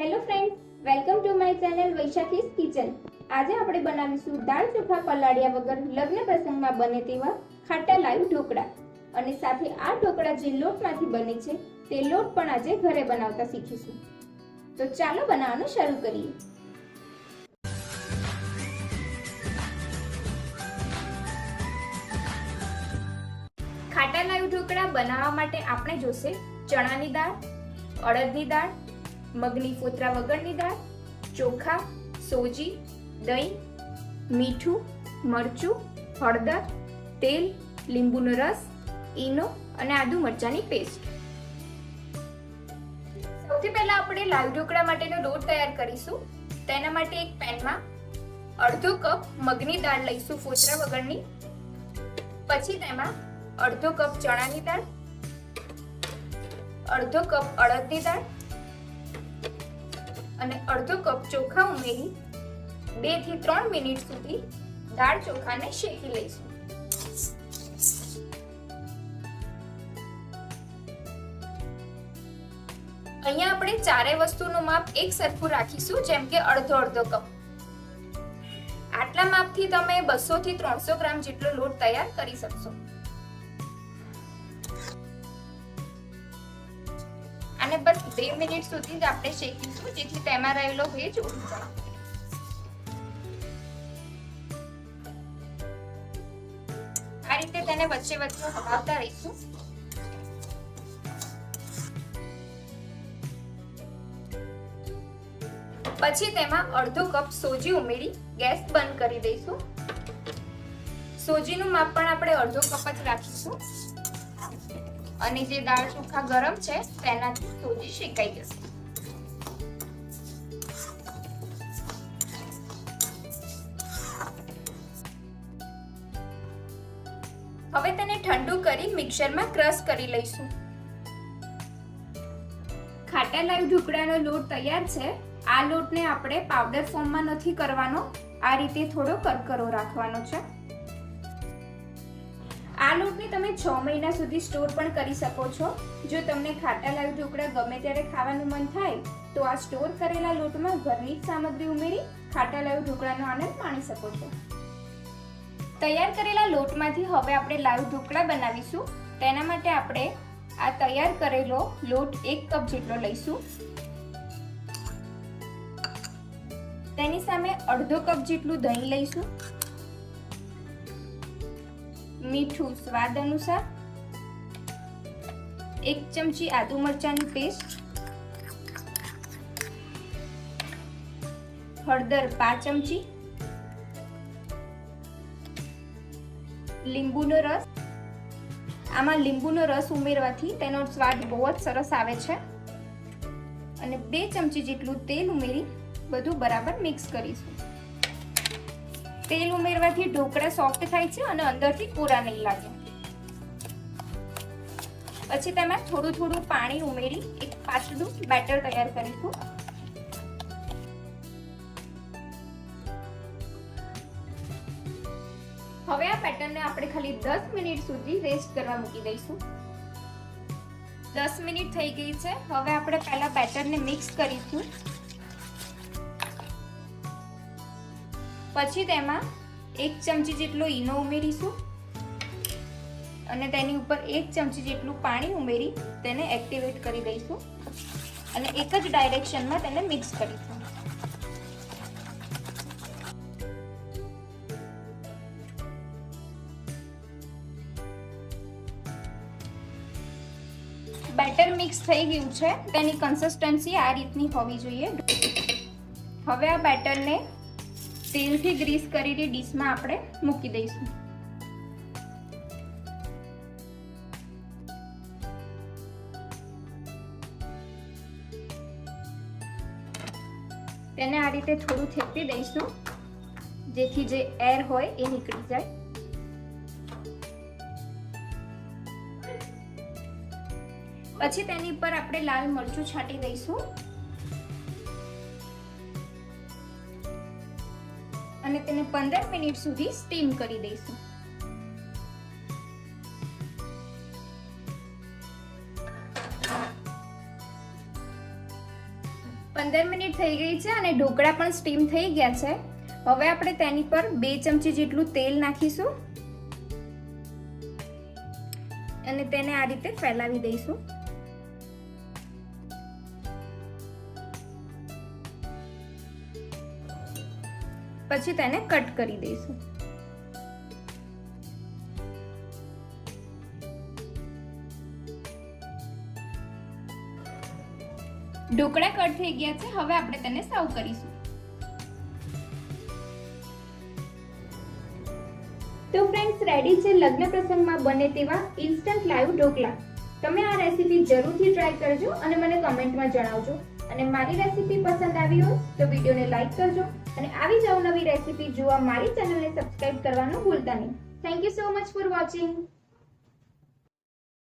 Hello friends welcome to my channel Vaishakhi's kitchen આજે આપણે બનાવીશું દાળ ચોખા પલાળ્યા વગર લગ્ન પ્રસંગમાં બને તેવા ખાટા લાઈવ ઢોકળા. અને સાથે આ ઢોકળા જે લોટમાંથી બને છે, તે લોટ પણ આજે ઘરે બનાવતા શીખીશું. તો ચાલો બનાવવાનું શરૂ કરીએ. ખાટા લાઈવ ઢોકળા બનાવવા માટે આપણે જોશે ચણાની દાળ, અડદની દાળ મગની ફોતરા વગરની દાળ, ચોખા, સોજી, દહીં, મીઠું, મરચું, હળદર, તેલ, લીંબુનો રસ, ઈનો અને આદુ મરચાંની પેસ્ટ. સૌથી પહેલા આપણે લાલ ઢોકળા માટેનો લોટ તૈયાર કરીશું. તેના માટે એક પેનમાં અડધો કપ મગની દાળ લઈશું ફોતરા વગરની. પછી તેમાં અડધો કપ ચણાની દાળ, અડધો કપ અડદની દાળ અને અડધો કપ ચોખા ઉમેરી બેથી ત્રણ મિનિટ સુધી દાળ ચોખાને શેકી લઈશું. અહીંયા આપણે ચારે વસ્તુનું માપ એક સરખું રાખીશું, જેમ કે અડધો અડધો કપ. આટલા માપથી તમે બસો થી ત્રણસો ગ્રામ જેટલો લોટ તૈયાર કરી શકશો. અને બસ બે મિનિટ સુધી જ આપણે શેકીશું, જેથી તેમાં રહેલો ભેજ ઉડી જાય. આ રીતે તેને વચ્ચે વચ્ચે હલાવતા રહીશું. પછી તેમાં અડધો કપ સોજી ઉમેરી ગેસ બંધ કરી દઈશું. સોજીનું માપ પણ આપણે અડધો કપ જ રાખીશું. અને જે દાળ ચોખા ગરમ છે તેનાથી સોજી શેકાઈ જશે. હવે તેને ઠંડુ કરી મિક્સરમાં ક્રશ કરી લઈશું. ખાટા લાઈવ ઢોકળાનો લોટ તૈયાર છે. આ લોટને આપણે પાવડર ફોર્મમાં નથી કરવાનો. આ રીતે થોડો કરકરો રાખવાનો છે. છ મહિના સુધી સ્ટોર પણ કરી શકો છો. જો તમને ખાટા લાઈવ ઢોકળા ગમે ત્યારે ખાવાનું મન થાય, તો આ સ્ટોર કરેલા લોટમાં ઘરની જ સામગ્રી ઉમેરી ખાટા લાઈવ ઢોકળાનો આનંદ માણી શકો છો. તૈયાર કરેલા લોટમાંથી હવે આપણે લાઈવ ઢોકળા બનાવીશું. તેના માટે આપણે આ તૈયાર કરેલો લોટ એક કપ જેટલો લઈશું. તેની સામે અડધો કપ જેટલું દહીં લઈશું. મીઠું સ્વાદ અનુસાર એક ચમચી આદુ મરચાંની પેસ્ટ, હળદર પાંચ ચમચી, લીંબુનો રસ. આમાં લીંબુનો રસ ઉમેરવાથી તેનો સ્વાદ બહુ જ સરસ આવે છે. અને બે ચમચી જેટલું તેલ ઉમેરી બધું બરાબર મિક્સ કરીશું. તેલ ઉમેરવાથી ઢોકળા સોફ્ટ થાય છે અને અંદરથી કોરા નહીં લાગે. પછી તેમાં થોડું થોડું પાણી ઉમેરી એક પાતળું બેટર તૈયાર કરીશું. હવે આ પેટર્નને આપણે ખાલી દસ મિનિટ સુધી રેસ્ટ કરવા મૂકી દઈશું. દસ મિનિટ થઈ ગઈ છે. હવે આપણે પહેલા બેટરને મિક્સ કરીશું. પછી તેમાં એક ચમચી જેટલો ઈનો ઉમેરીશું અને તેની ઉપર એક ચમચી જેટલું પાણી ઉમેરી તેને એક્ટિવેટ કરી દઈશું અને એક જ ડાયરેક્શનમાં તેને મિક્સ કરીશું. બેટર મિક્સ થઈ ગયું છે. તેની કન્સિસ્ટન્સી આ રીતની હોવી જોઈએ. હવે આ બેટરને તેલથી ગ્રીસ કરીને ડીશમાં આપણે મૂકી દઈશું. તેને આ રીતે થોડું થેપી દઈશું, જેથી જે એર હોય એ નીકળી જાય. પછી તેની પર આપણે લાલ મરચું છાંટી દઈશું. અને તેને પંદર મિનિટ સુધી સ્ટીમ કરી દઈશું. પંદર મિનિટ થઈ ગઈ છે અને ઢોકળા પણ સ્ટીમ થઈ ગયા છે. હવે આપણે તેની પર બે ચમચી જેટલું તેલ નાખીશું. અને તેને આ રીતે ફેલાવી દઈશું. પછી તેને કટ કરી દઈશું. ઢોકળા કટ થઈ ગયા છે, હવે આપણે તેને સર્વ કરીશું. તો ફ્રેન્ડ્સ રેડી છે લગ્ન પ્રસંગમાં બને તેવા ઇન્સ્ટન્ટ લાઈવ ઢોકળા. તમે આ રેસીપી જરૂરથી ટ્રાય કરજો અને મને કમેન્ટમાં જણાવજો. અને મારી રેસીપી પસંદ આવી હોય તો વિડીયોને લાઇક કરજો અને આવી જ અવનવી રેસીપી જોવા મારી ચેનલને સબસ્ક્રાઇબ કરવાનું ભૂલતા નહીં. Thank you so much for watching